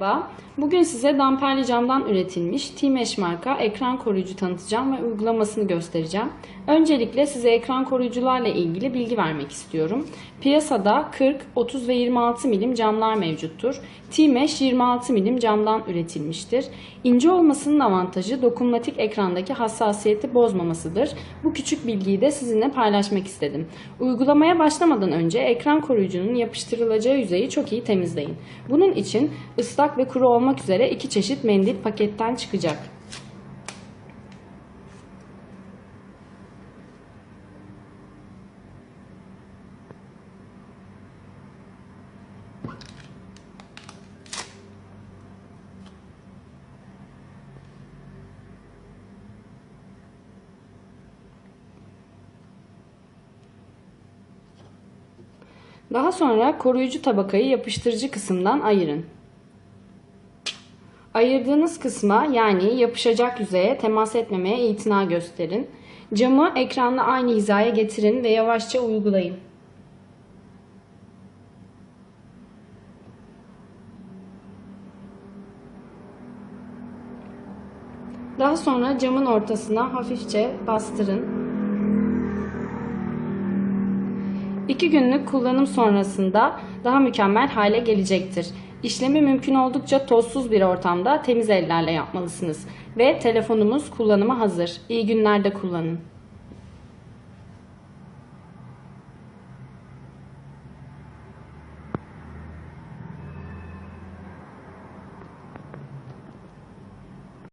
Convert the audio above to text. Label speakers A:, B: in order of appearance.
A: Merhaba, bugün size damperli camdan üretilmiş T-Mesh marka ekran koruyucu tanıtacağım ve uygulamasını göstereceğim. Öncelikle size ekran koruyucularla ilgili bilgi vermek istiyorum. Piyasada 40, 30 ve 26 milim camlar mevcuttur. T-Mesh 26 milim camdan üretilmiştir. İnce olmasının avantajı dokunmatik ekrandaki hassasiyeti bozmamasıdır. Bu küçük bilgiyi de sizinle paylaşmak istedim. Uygulamaya başlamadan önce ekran koruyucunun yapıştırılacağı yüzeyi çok iyi temizleyin. Bunun için ıslak ve kuru olmak üzere iki çeşit mendil paketten çıkacak. Daha sonra koruyucu tabakayı yapıştırıcı kısımdan ayırın. Ayırdığınız kısma yani yapışacak yüzeye temas etmemeye itina gösterin. Camı ekranla aynı hizaya getirin ve yavaşça uygulayın. Daha sonra camın ortasına hafifçe bastırın. 2 günlük kullanım sonrasında daha mükemmel hale gelecektir. İşlemi mümkün oldukça tozsuz bir ortamda temiz ellerle yapmalısınız. Ve telefonumuz kullanıma hazır. İyi günlerde kullanın.